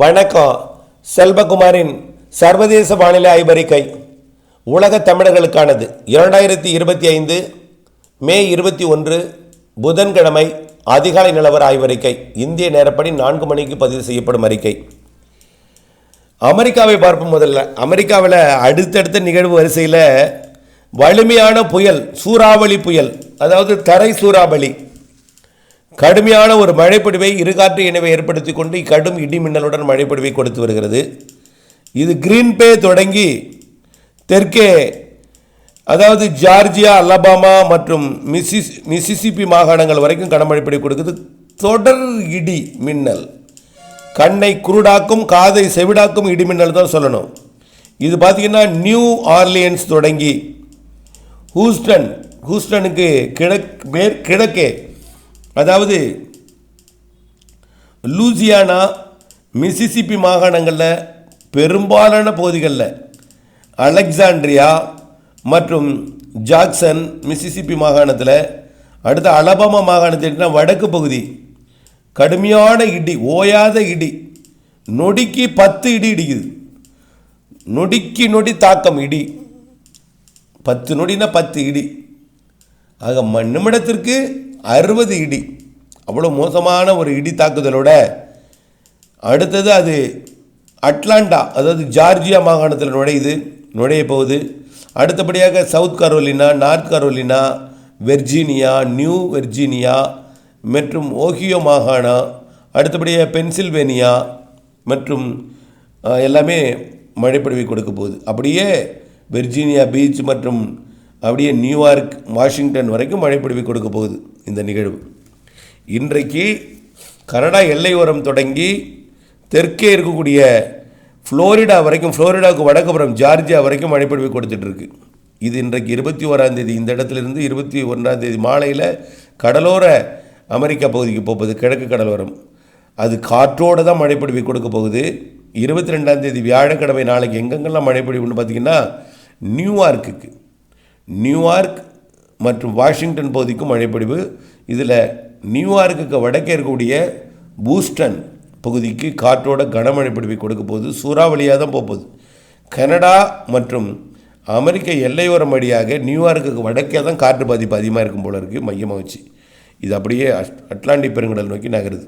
வணக்கம். செல்வகுமாரின் சர்வதேச வானிலை ஆய்வறிக்கை உலக தமிழர்களுக்கானது. இரண்டாயிரத்தி இருபத்தி ஐந்து மே இருபத்தி ஒன்று புதன்கிழமை அதிகாலை நிலவர ஆய்வறிக்கை. இந்திய நேரப்படி நான்கு மணிக்கு பதிவு செய்யப்படும் அறிக்கை. அமெரிக்காவை பார்ப்போம் முதல்ல. அமெரிக்காவில் அடுத்தடுத்த நிகழ்வு வரிசையில் வலிமையான புயல் சூறாவளி புயல் அதாவது தரை சூறாவளி கடுமையான ஒரு மழைப்பொடிவை இருகாற்று இணைவை ஏற்படுத்தி கொண்டு கடும் இடி மின்னலுடன் மழைப்பொடிவை கொடுத்து வருகிறது. இது கிரீன்பே தொடங்கி தெற்கே அதாவது ஜார்ஜியா அலபாமா மற்றும் மிசிஸ் மிசிசிபி மாகாணங்கள் வரைக்கும் கனமழைப்படி கொடுக்குது. தொடர் இடி மின்னல். கண்ணை குருடாக்கும் காதை செவிடாக்கும் இடி மின்னல் தான் சொல்லணும். இது பார்த்திங்கன்னா நியூ ஆர்லியன்ஸ் தொடங்கி ஹூஸ்டன் ஹூஸ்டனுக்கு கிழக் மேற்கிழக்கே அதாவது லூசியானா மிசிசிப்பி மாகாணங்களில் பெரும்பாலான பகுதிகளில் அலெக்சாண்ட்ரியா மற்றும் ஜாக்சன் மிசிசிப்பி மாகாணத்தில் அடுத்த அலபாமா மாகாணத்தில் வடக்கு பகுதி கடுமையான இடி ஓயாத இடி நொடிக்கு பத்து இடி இடிக்குது. நொடிக்கு நொடி தாக்கம் இடி. பத்து நொடினா பத்து இடி. ஆக நிமிடத்திற்கு அறுபது இடி. அவ்வளோ மோசமான ஒரு இடி தாக்குதலோட அடுத்தது அது அட்லாண்டா அதாவது ஜார்ஜியா மாகாணத்தில் நுழையுது நுழைய போகுது. அடுத்தபடியாக South Carolina North Carolina Virginia New Virginia மற்றும் ஓஹியோ மாகாணம் அடுத்தபடியாக பென்சில்வேனியா மற்றும் எல்லாமே மழைப்பொழிவை கொடுக்க போகுது. அப்படியே வெர்ஜீனியா பீச் மற்றும் அப்படியே நியூயார்க் வாஷிங்டன் வரைக்கும் மழைப்பொழிவை கொடுக்க போகுது இந்த நிகழ்வு. இன்றைக்கு கனடா எல்லையோரம் தொடங்கி தெற்கே இருக்கக்கூடிய ஃப்ளோரிடா வரைக்கும் ஃப்ளோரிடாவுக்கு வடக்குப்புறம் ஜார்ஜியா வரைக்கும் மழைப்பொழிவை கொடுத்துட்ருக்கு. இது இன்றைக்கு இருபத்தி ஓராம் தேதி இந்த இடத்துலேருந்து இருபத்தி ஒன்றாம் தேதி மாலையில் கடலோர அமெரிக்கா பகுதிக்கு போகுது கிழக்கு கடலோரம். அது காற்றோடு தான் மழைப்பொழிவை கொடுக்க போகுது. இருபத்தி ரெண்டாம் தேதி வியாழக்கிழமை நாளைக்கு எங்கெங்கெல்லாம் மழைப்பொழிவுன்னு பார்த்தீங்கன்னா நியூயார்க்குக்கு. நியூயார்க் மற்றும் வாஷிங்டன் பகுதிக்கும் மழைப்பொழிவு இதில் நியூயார்க்குக்கு வடக்கே இருக்கக்கூடிய பூஸ்டன் பகுதிக்கு காற்றோட கனமழை பொழிவை கொடுக்க போகுது. சூறாவளியாக தான் போகுது. கனடா மற்றும் அமெரிக்க எல்லையோரம் வழியாக நியூயார்க்குக்கு வடக்கே தான் காற்று பாதிப்பு அதிகமாக இருக்கும் போல இருக்குது மையமாக வச்சு இது அப்படியே அட்- அட்லாண்டிக் பெருங்கடல் நோக்கி நகருது.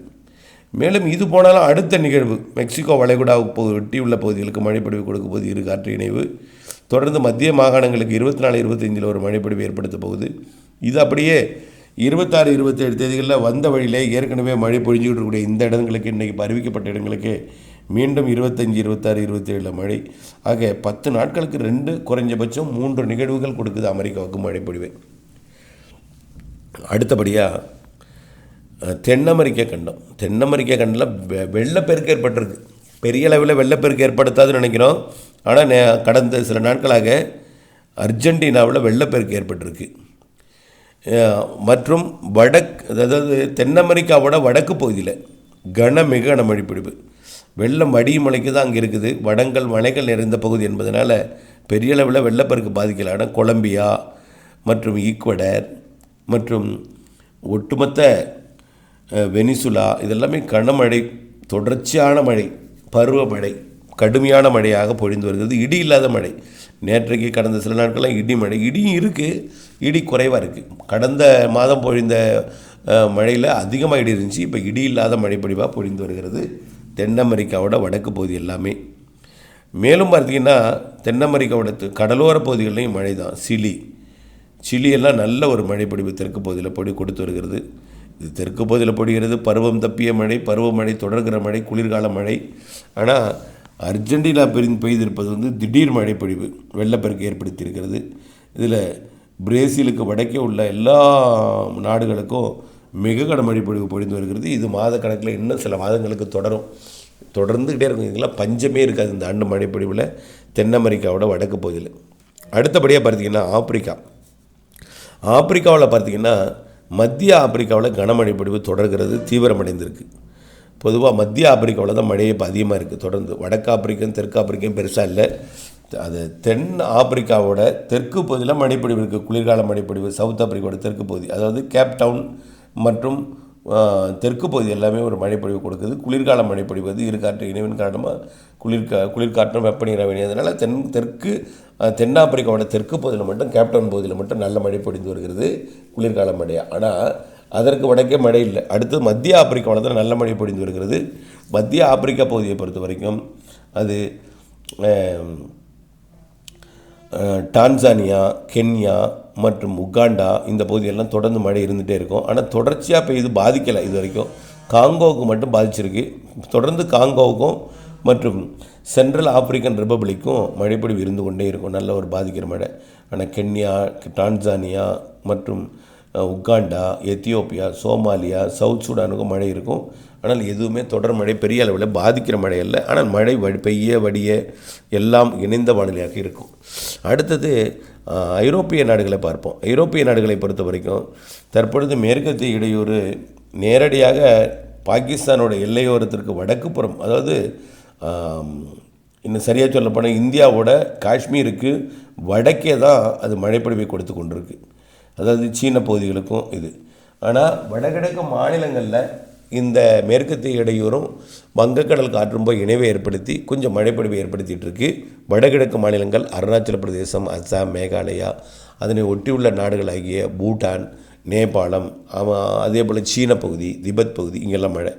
மேலும் இது போனாலும் அடுத்த நிகழ்வு மெக்சிகோ வளைகுடாவுக்கு ஒட்டி உள்ள பகுதிகளுக்கு மழைப்பொழிவு கொடுக்க போது இரு காற்று இணைவு. தொடர்ந்து மத்திய மாகாணங்களுக்கு இருபத்தி நாலு இருபத்தஞ்சில் ஒரு மழைப்பொழிவு ஏற்படுத்த போகுது. இது அப்படியே இருபத்தாறு இருபத்தேழு தேதிகளில் வந்த வழியிலே ஏற்கனவே மழை பொழிஞ்சுக்கிட்டு இருக்கக்கூடிய இந்த இடங்களுக்கு இன்றைக்கி அறிவிக்கப்பட்ட இடங்களுக்கு மீண்டும் இருபத்தஞ்சி இருபத்தாறு இருபத்தேழில் மழை. ஆக பத்து நாட்களுக்கு ரெண்டு குறைஞ்சபட்சம் மூன்று நிகழ்வுகள் கொடுக்குது அமெரிக்காவுக்கு மழைப்பொழிவு. அடுத்தபடியாக தென் அமெரிக்க கண்டம். தென் அமெரிக்க கண்டத்தில் வெ வெள்ளப்பெருக்கு ஏற்பட்டிருக்கு. பெரிய அளவில் வெள்ளப்பெருக்கு ஏற்படுத்தாதுன்னு நினைக்கிறோம். ஆனால் நே கடந்த சில நாட்களாக அர்ஜென்டினாவில் வெள்ளப்பெருக்கு ஏற்பட்டிருக்கு. மற்றும் வடக் அதாவது தென் அமெரிக்காவோட வடக்கு பகுதியில் கனமிக கனமழை பிடிப்பு வெள்ளம் வடியும் மலைக்கு தான் அங்கே இருக்குது. வடங்கள் மலைகள் நிறைந்த பகுதி என்பதனால் பெரிய அளவில் வெள்ளப்பெருக்கு பாதிக்கல. ஆனால் கொலம்பியா மற்றும் ஈக்குவடர் மற்றும் ஒட்டுமொத்த வெனிசுலா இதெல்லாமே கனமழை தொடர்ச்சியான மழை பருவமழை கடுமையான மழையாக பொழிந்து வருகிறது. இடி இல்லாத மழை. நேற்றைக்கு கடந்த சில நாட்கள்லாம் இடி மழை. இடியும் இருக்குது இடி குறைவாக இருக்குது கடந்த மாதம் பொழிந்த மழையில் அதிகமாக இடி இருந்துச்சு. இப்போ இடி இல்லாத மழைப்பொழிவாக பொழிந்து வருகிறது. தென் அமெரிக்காவோட வடக்கு பகுதி எல்லாமே. மேலும் பார்த்தீங்கன்னா தென் அமெரிக்காவோட கடலோர பகுதிகள்லையும் மழை தான் சிலி. சிலி எல்லாம் நல்ல ஒரு மழைப்பொழிவு தெற்கு பகுதியில் பொடி கொடுத்து வருகிறது. இது தெற்கு பகுதியில் பொடிகிறது. பருவம் தப்பிய மழை பருவமழை தொடர்கிற மழை குளிர்கால மழை. ஆனால் அர்ஜென்டினா பெரிந்து பெய்திருப்பது வந்து திடீர் மழைப்பொழிவு வெள்ளப்பெருக்கு ஏற்படுத்தியிருக்கிறது. இதில் பிரேசிலுக்கு வடக்கே உள்ள எல்லா நாடுகளுக்கும் மிக கனமழை மழைப்பொழிவு பொழிந்து வருகிறது. இது மாத கணக்கில் இன்னும் சில மாதங்களுக்கு தொடரும். தொடர்ந்துக்கிட்டே இருக்கும். இதெல்லாம் பஞ்சமே இருக்காது இந்த ஆண்டு மழைப்பொழிவில். தென் அமெரிக்காவோட வடக்கு பகுதியில். அடுத்தபடியாக பார்த்தீங்கன்னா ஆப்பிரிக்கா. ஆப்பிரிக்காவில் பார்த்தீங்கன்னா மத்திய ஆப்பிரிக்காவில் கனமழை பொழிவு தொடர்கிறது தீவிரமடைந்திருக்கு. பொதுவாக மத்திய ஆப்பிரிக்காவில் தான் மழையே இப்போ அதிகமாக இருக்குது தொடர்ந்து வடக்கு ஆப்பிரிக்கன் தெற்கு ஆப்பிரிக்கன் பெருசாக இல்லை. அது தென் ஆப்பிரிக்காவோட தெற்கு பகுதியில் மழைப்பொழிவு இருக்குது குளிர்கால மழைப்பொழிவு சவுத் ஆப்பிரிக்காவோட தெற்கு பகுதி. அதாவது கேப்டவுன் மற்றும் தெற்கு பகுதி எல்லாமே ஒரு மழைப்பொழிவு கொடுக்குது. குளிர்கால மழைப்பொழிவு வந்து இருக்காற்று இணைவின் காரணமாக குளிர்கா குளிர்காற்றும் வெப்பநீராக இணையதுனால தென் தெற்கு தென்னாப்பிரிக்காவோட தெற்கு பகுதியில் மட்டும் கேப்டவுன் பகுதியில் மட்டும் நல்ல மழை பொழிந்து வருகிறது. குளிர்கால மழையாக ஆனால் அதற்கு வடக்கே மழை இல்லை. அடுத்து மத்திய ஆப்பிரிக்காவில் தான் நல்ல மழை பொழிந்து வருகிறது. மத்திய ஆப்பிரிக்கா பகுதியை பொறுத்த வரைக்கும் அது டான்சானியா கென்யா மற்றும் உகாண்டா இந்த பகுதியெல்லாம் தொடர்ந்து மழை இருந்துகிட்டே இருக்கும். ஆனால் தொடர்ச்சியாக பெய்து பாதிக்கலை இது வரைக்கும். காங்கோவுக்கு மட்டும் பாதிச்சிருக்கு. தொடர்ந்து காங்கோவுக்கும் மற்றும் சென்ட்ரல் ஆப்பிரிக்கன் ரிப்பப்ளிக்கும் மழைப்பொழிவு இருந்து கொண்டே இருக்கும். நல்ல ஒரு பாதிக்கிற மழை. ஆனால் கென்யா டான்சானியா மற்றும் உகாண்டா எத்தியோப்பியா சோமாலியா சவுத் சூடானுக்கும் மழை இருக்கும். ஆனால் எதுவுமே தொடர் மழை பெரிய அளவில் பாதிக்கிற மழை அல்ல. ஆனால் மழை வடி பெய்ய வடிய எல்லாம் இணைந்த வானிலையாக இருக்கும். அடுத்தது ஐரோப்பிய நாடுகளை பார்ப்போம். ஐரோப்பிய நாடுகளை பொறுத்த வரைக்கும் தற்பொழுது மேற்கத்திய இடையூறு நேரடியாக பாகிஸ்தானோட எல்லையோரத்திற்கு வடக்கு புறம் அதாவது இன்னும் சரியாக சொல்லப்போனால் இந்தியாவோட காஷ்மீருக்கு வடக்கே தான் அது மழைப்பொழிவை கொடுத்து கொண்டிருக்கு. அதாவது சீன பகுதிகளுக்கும் இது. ஆனால் வடகிழக்கு மாநிலங்களில் இந்த மேற்கத்திய இடையூறும் வங்கக்கடல் காற்றும் போய் இணைவை ஏற்படுத்தி கொஞ்சம் மழைப்பொழிவை ஏற்படுத்திட்டு இருக்கு வடகிழக்கு மாநிலங்கள் அருணாச்சல பிரதேசம் அஸ்ஸாம் மேகாலயா அதனை ஒட்டியுள்ள நாடுகளாகிய பூட்டான் நேபாளம் அதே போல் சீன பகுதி திபெத் பகுதி இங்கெல்லாம் மழை.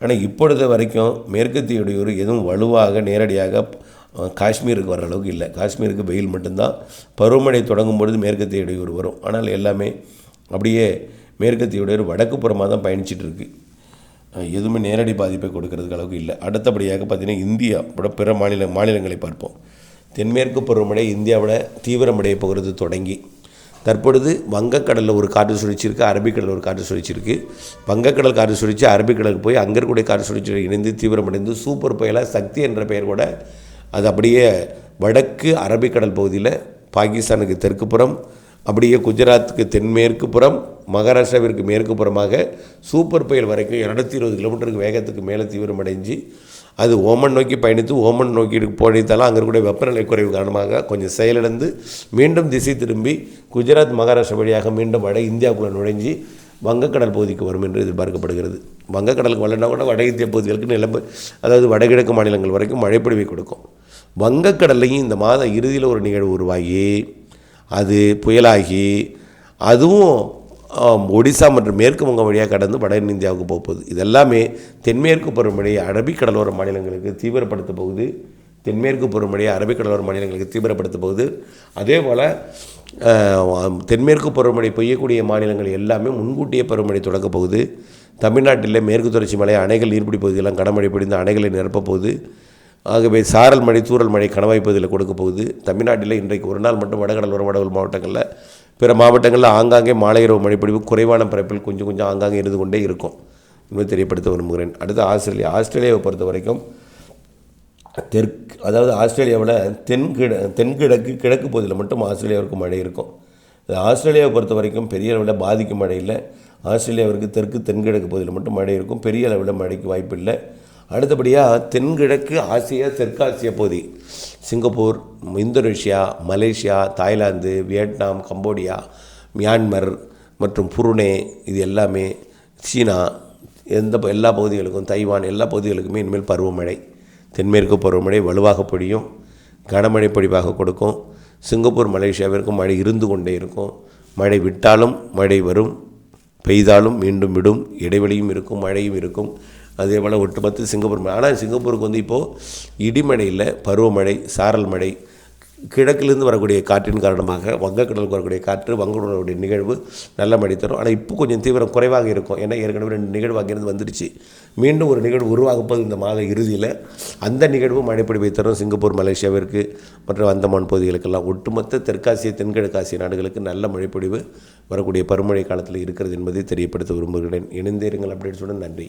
ஆனால் இப்பொழுது வரைக்கும் மேற்கத்திய இடையூறு எதுவும் வலுவாக நேரடியாக காஷ்மீருக்கு வர அளவுக்கு இல்லை. காஷ்மீருக்கு வெயில் மட்டும்தான். பருவமழை தொடங்கும் பொழுது மேற்கத்திய இடையூறு வரும். ஆனால் எல்லாமே அப்படியே மேற்கத்திய இடையூறு வடக்கு புறமாக தான் பயணிச்சிட்டு இருக்கு. எதுவுமே நேரடி பாதிப்பை கொடுக்கறதுக்கு அளவுக்கு இல்லை. அடுத்தபடியாக பார்த்தீங்கன்னா இந்தியா பிற மாநில மாநிலங்களை பார்ப்போம். தென்மேற்கு பருவமழை இந்தியாவில் தீவிரமடைய போகிறது தொடங்கி. தற்பொழுது வங்கக்கடலில் ஒரு காற்று சுழற்சி இருக்குது அரபிக்கடலில் ஒரு காற்று சுழற்சி இருக்குது வங்கக்கடல் காற்று சுழற்சி அரபிக்கடலுக்கு போய் அங்கே இருக்கக்கூடிய காற்று சுழற்சியில் இணைந்து தீவிரமடைந்து சூப்பர் புயலாக சக்தி என்ற பெயர் கூட அது அப்படியே வடக்கு அரபிக்கடல் பகுதியில் பாகிஸ்தானுக்கு தெற்கு புறம் அப்படியே குஜராத்துக்கு தென்மேற்கு புறம் மகாராஷ்டிராவிற்கு மேற்கு புறமாக சூப்பர் புயல் வரைக்கும் இரநூத்தி இருபது கிலோமீட்டருக்கு வேகத்துக்கு மேலே தீவிரமடைஞ்சு அது ஓமன் நோக்கி பயணித்து ஓமன் நோக்கி பயணித்தாலும் அங்கே இருக்கக்கூடிய வெப்பநிலை குறைவு காரணமாக கொஞ்சம் செயலிழந்து மீண்டும் திசை திரும்பி குஜராத் மகாராஷ்டிரா வழியாக மீண்டும் வட இந்தியாவுக்குள்ளே நுழைஞ்சு வங்கக்கடல் பகுதிக்கு வரும் என்று எதிர்பார்க்கப்படுகிறது. வங்கக்கடலுக்கு வரலன்னா கூட வட இந்திய பகுதிகளுக்கு நிலம்பு அதாவது வடகிழக்கு மாநிலங்கள் வரைக்கும் மழைப்பொழிவை கொடுக்கும். வங்கக்கடல்லையும் இந்த மாத இறுதியில் ஒரு நிகழ்வு உருவாகி அது புயலாகி அதுவும் ஒடிசா மற்றும் மேற்கு வங்கம் வழியாக கடந்து வட இந்தியாவுக்கு போகுது. இதெல்லாமே தென்மேற்கு பருவமழையை அரபிக்கடலோர மாநிலங்களுக்கு தீவிரப்படுத்த போகுது. தென்மேற்கு பருவமழையை அரபிக்கடலோர மாநிலங்களுக்கு தீவிரப்படுத்த போகுது. அதே போல் தென்மேற்கு பருவமழை பெய்யக்கூடிய மாநிலங்கள் எல்லாமே முன்கூட்டியே பருவமழை தொடங்கப் போகுது. தமிழ்நாட்டில் மேற்கு தொடர்ச்சி மலை அணைகள் நீர்பிடி பகுதியெல்லாம் கடமழை பிடிந்து அணைகளை நிரப்பப் போகுது. ஆகவே சாரல் மழை தூறல் மழை கனவாய்ப்பதில் கொடுக்க போகுது. தமிழ்நாட்டில் இன்றைக்கு ஒரு நாள் மட்டும் வடகடலோர வடகல் மாவட்டங்களில் பிற மாவட்டங்களில் ஆங்காங்கே மாலை இரவு மழைப்பொழிவு குறைவான பரப்பில் கொஞ்சம் கொஞ்சம் ஆங்காங்கே இருந்து கொண்டே இருக்கும் என்பதை தெரியப்படுத்த விரும்புகிறேன். அடுத்து ஆஸ்திரேலியா. ஆஸ்திரேலியாவை பொறுத்த வரைக்கும் தெற்கு அதாவது ஆஸ்திரேலியாவில் தென்கிழ தென்கிழக்கு கிழக்கு பகுதியில் மட்டும் ஆஸ்திரேலியாவிற்கு மழை இருக்கும். இது ஆஸ்திரேலியாவை பொறுத்த வரைக்கும் பெரிய அளவில் பாதிக்கும் மழை இல்லை. ஆஸ்திரேலியாவிற்கு தெற்கு தென்கிழக்கு பகுதியில் மட்டும் மழை இருக்கும். பெரிய அளவில் மழைக்கு வாய்ப்பு இல்லை அடுத்தபடியாக தென்கிழக்கு ஆசியா தெற்காசிய பகுதி. Singapore Indonesia Malaysia Thailand Vietnam Cambodia Myanmar மற்றும் புருனே இது எல்லாமே சீனா எந்த ப- எல்லா பகுதிகளுக்கும் தைவான் எல்லா பகுதிகளுக்குமே இனிமேல் பருவமழை. தென்மேற்கு பருவமழை வலுவாக பொழியும். கனமழை பொழிவாக கொடுக்கும். சிங்கப்பூர் மலேசியாவிற்கும் மழை இருந்து கொண்டே இருக்கும். மழை விட்டாலும் மழை வரும். பெய்தாலும் மீண்டும் விடும். இடைவெளியும் இருக்கும் மழையும் இருக்கும். அதே போல் ஒட்டுமொத்த சிங்கப்பூர் மழை. ஆனால் சிங்கப்பூருக்கு வந்து இப்போது இடிமழையில் பருவமழை சாரல் மழை கிழக்கிலிருந்து வரக்கூடிய காற்றின் காரணமாக வங்கக்கடலுக்கு வரக்கூடிய காற்று வங்கக்கடலுடைய நிகழ்வு நல்ல மழை தரும். ஆனால் இப்போ கொஞ்சம் தீவிரம் குறைவாக இருக்கும். ஏன்னா ஏற்கனவே ரெண்டு நிகழ்வு அங்கேருந்து வந்துடுச்சு. மீண்டும் ஒரு நிகழ்வு உருவாகப்போது இந்த மாத இறுதியில். அந்த நிகழ்வு மழைப்பொழிவை தரும் சிங்கப்பூர் மலேசியாவிற்கு மற்றும் அந்தமான் பகுதிகளுக்கெல்லாம். ஒட்டுமொத்த தெற்காசிய தென்கிழக்காசிய நாடுகளுக்கு நல்ல மழைப்பொழிவு வரக்கூடிய பருமழை காலத்தில் இருக்கிறது என்பதை தெரியப்படுத்த விரும்புகிறேன். இணைந்தேருங்கள். அப்டேட்ஸுடன் நன்றி.